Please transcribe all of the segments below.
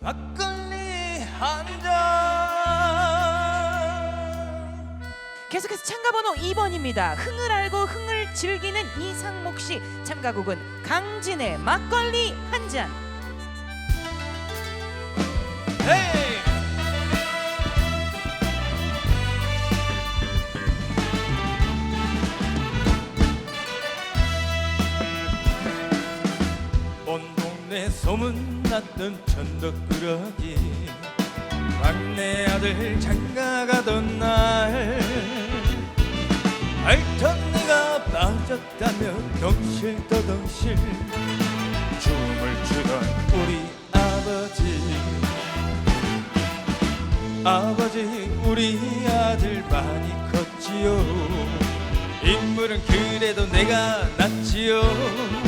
막걸리 한잔 계속해서 참가 번호 2번입니다. 흥을 알고 흥을 즐기는 이상목 씨 참가곡은 강진의 막걸리 한 잔. 헤이 온 동네 소문 났던 천덕꾸러기. 막내 아들 장가가던 날 알던 네가 빠졌다며 덩실더덩실 춤을 추던 우리 아버지. 아버지 우리 아들 많이 컸지요. 인물은 그래도 내가 낫지요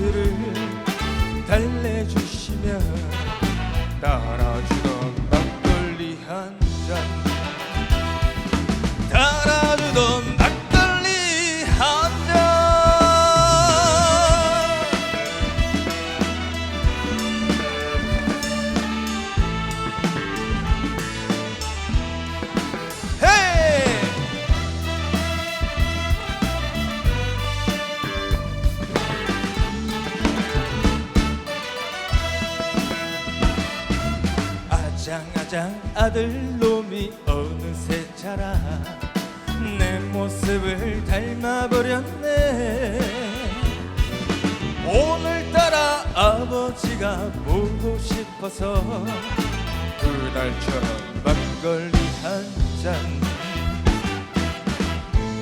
못 아장아장 아들 놈이 어느새 자라. 내 모습을 닮아버렸네. 오늘따라 아버지가 보고 싶어서 그날처럼 막걸리 한 잔.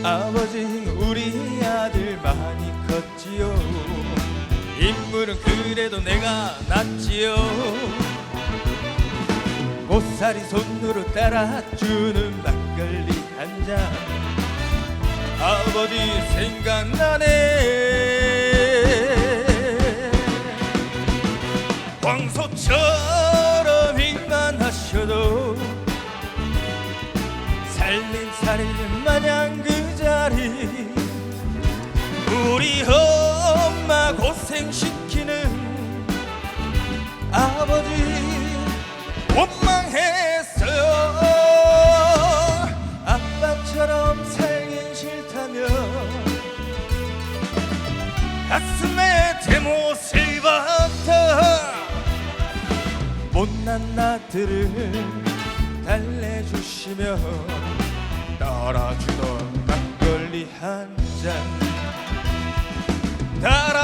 아버지 우리 아들 많이 컸지요. 인물은 그래도 내가 낫지요 고사리 손으로 따라주는 막걸리 한 잔. 아버지 생각나네. 황소처럼 일만 하셔도 살림살이는 마냥 그 가슴에 대못을 박터. 못난 나들을 달래주시며 따라주던 막걸리 한 잔. 따라